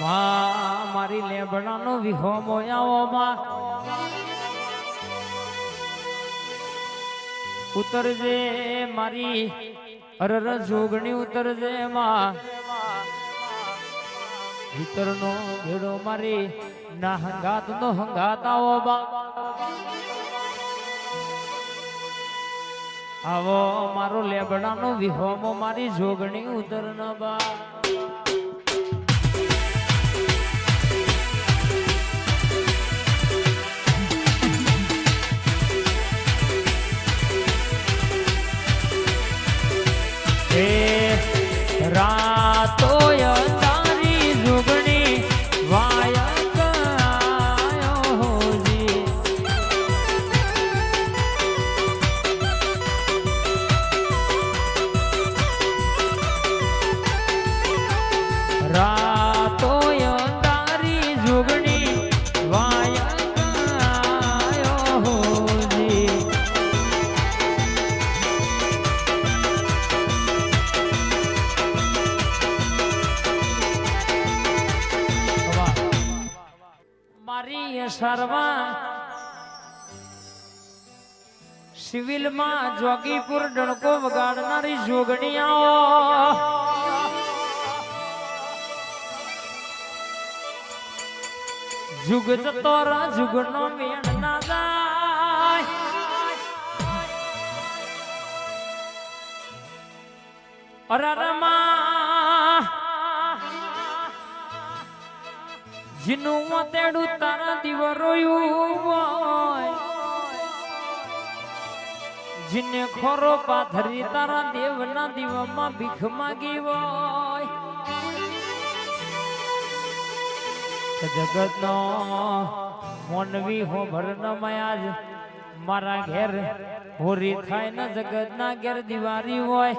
માં મારી લેબડાનો વિહો મોયાઓ માં. ઉતરજે મારી અરર જોગણી ઉતરજે માં. ભીતરનો ભેડો મારી, ના હંગાત નો હંગાત આવો બા આવો મારો લેબડાનો વિહોમો મારી જોગણી ઉતર ન બા હે સિવિલમાં જોગીપુર ડણકો વગાડનારી જોગણીયાઓ જુગ જતો રા જુગનો મેળ ના જાય અરરમા જીનું તેડું તારા દિવ રોયું હોય. જીને ખોરો પાથરી તારા દેવના દીવામાં ભીખ માગી હોય. જગતનો મોનવી હો ભરનમયાજ મારા ઘેર હોરી થાય ને જગતના ઘેર દિવારી હોય.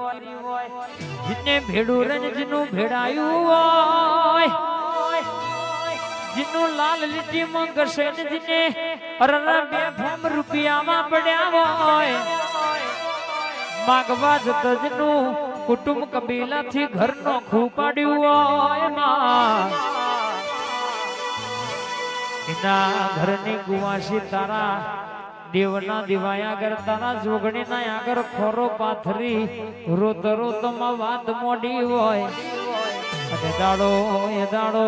જીને ભેડું રન જીનું ભેડાયું હોય. જીનું લાલ લીટી મંગશે જીને અરર બે ફેમ રૂપિયામાં પડ્યા હોય. માગવા જતો જીનું કુટુંબ કબીલાથી ઘરનો ખૂપાડ્યું હોયમાં. એના ઘરની ગુવાસી તારા દેવના દિવાયા આગળ, તારા જોગણીના આગળ ખોરો પાથરી, રોત રોતમાં વાત મોડી હોય. અને દાડો, એ દાડો,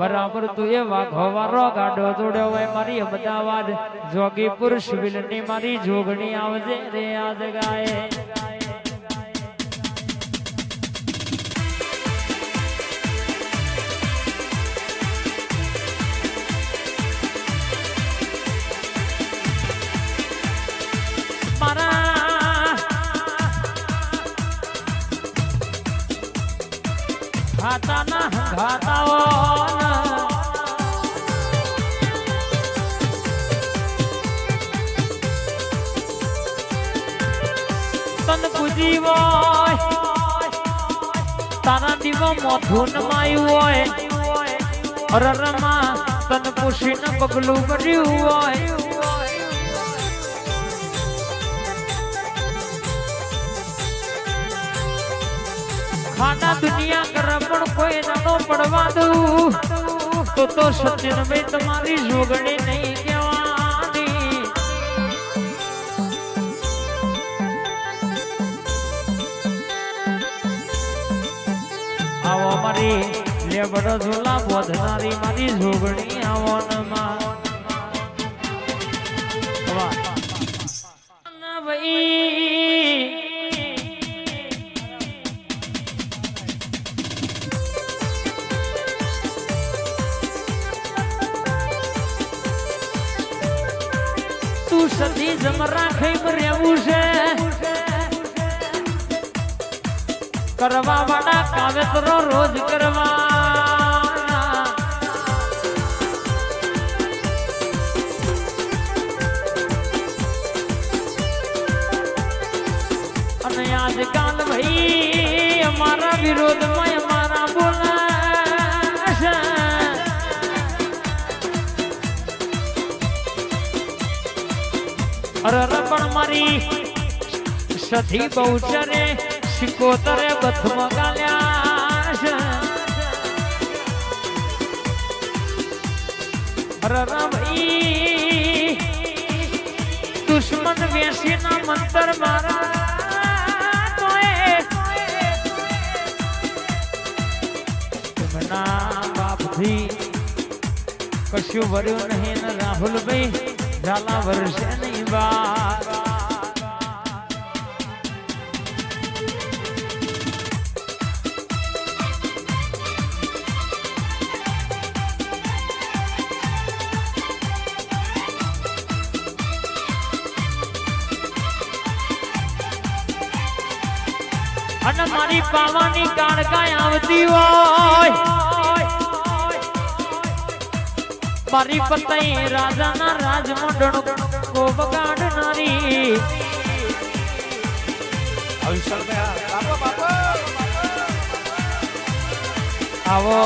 બરાબર તું એ વાઘો વારો ગાડો જોડ્યો હોય મારી અમદાવાદ જોગીપુર સિવિલની મારી જોગણી આવજે રે આજ ગાય. હોય તારા દીવો મોઢું નમાયું હોય. અરરમાં તન પૂછીને પગલું કર્યું ખાના દુનિયા કરે પણ કોઈ નાનો પડવા દઉં. તો તો સચિન ભાઈ તમારી જોગણી નહીં મારી. લેબડો ઝોલા બોધનારી મારી જોગણી આવો કરવા વાળા કાવેતરો રોજ કરવા અને આજકાલ ભાઈ અમારા વિરોધમાં અમારા બોલાશે અરે પણ મારી સધી બહુચરે સિકોતરે બથમાં ગાલ્યા છે. દુશ્મન વેસી ના મંતર મારા તોય. તેમના બાપથી કશું વર્યું નહીં રાહુલભાઈ, ઝાલા વર્ષે નહીં બા અને મારી પાવાની કાળકાય આવતી હોય. મારી પતઈ રાજાના રાજમંડળ કો બગાડનારી આવો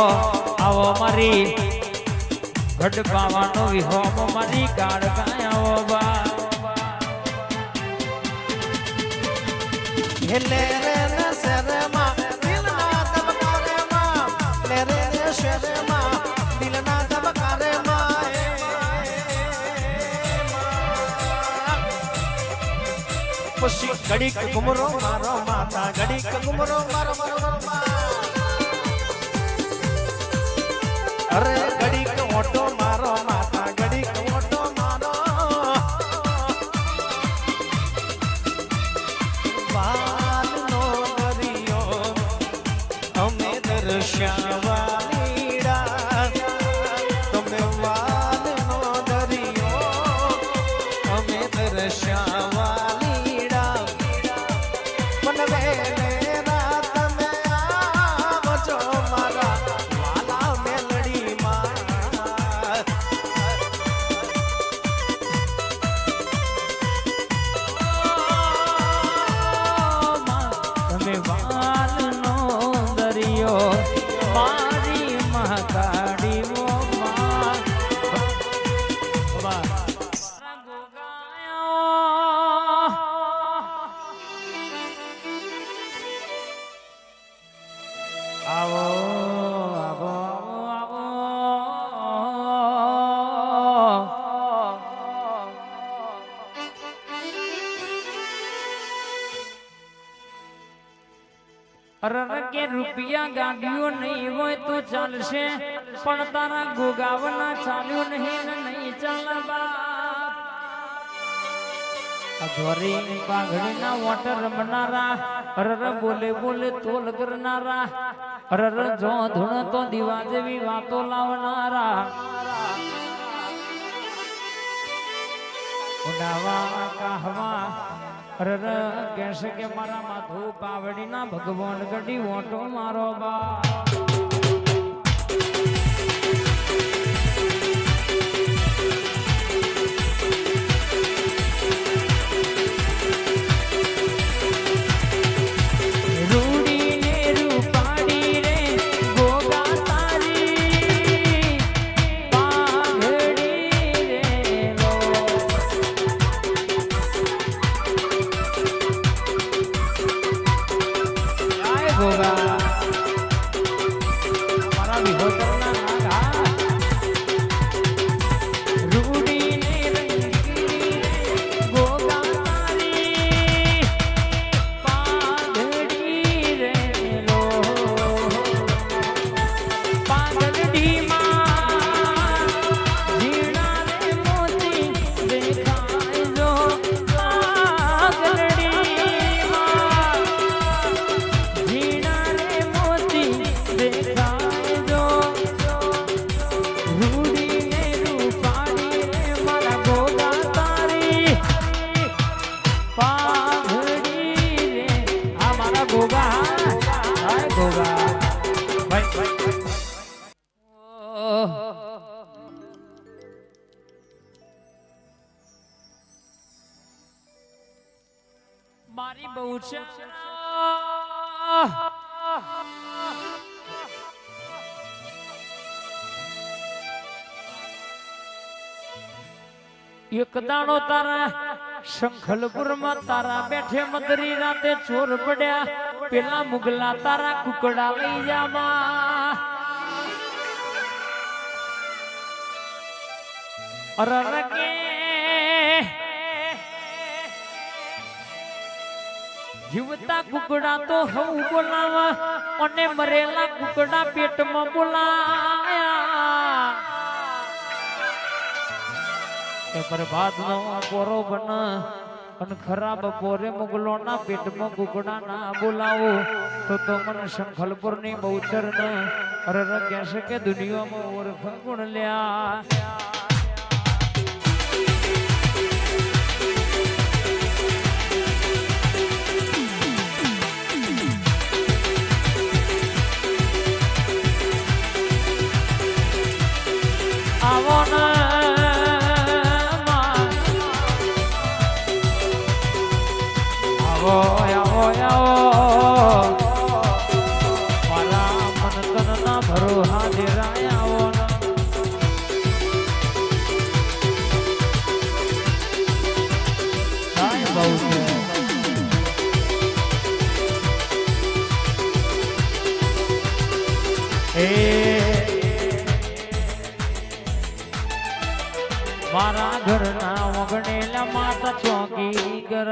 આવો મારી ગઢ પાવાનો વિહોમ મારી કાળકાય આવો બા. હેલે રે પછી ઘડીક ઘુમરો મારો માતા ઘડીક ઘુમરો મારો મારો મારો. અરે Russian. કે રૂપિયા ગાડીઓ નહીં હોય તો ચાલશે. પણ તારા ગોગાવના ચાલ્યું નહીં નહીં અરર બોલે બોલે તોલ કરનારા અરર જો ધૂણ તો દીવા જેવી વાતો લાવનારા. ઉડાવા કહવા કહેશે કે મારા માથું પાવડીના ભગવાન ગઢી ઓટો મારો બા છે એક દાણો તારા શંખલપુરમાં તારા બેઠે મદરી રાતે ચોર પડ્યા. પેલા મુગલા તારા કુકડા લઈ જાવા. અરે જીવતા કુકડા તો હું બોલાવા, અને મરેલા કુકડા પેટમાં બોલાયા. પ્રભાત નો પોરો બન, અને ખરાબ પોરે મુગલોના પેટમાં કુકડા ના બોલાવો, તો તો મન શંખલપુરની બહુચર ન કહેશે કે દુનિયામાં ઓર ફગુણ લ્યા. એ મારા ઘરના વગણેલા માતા ચોકી કર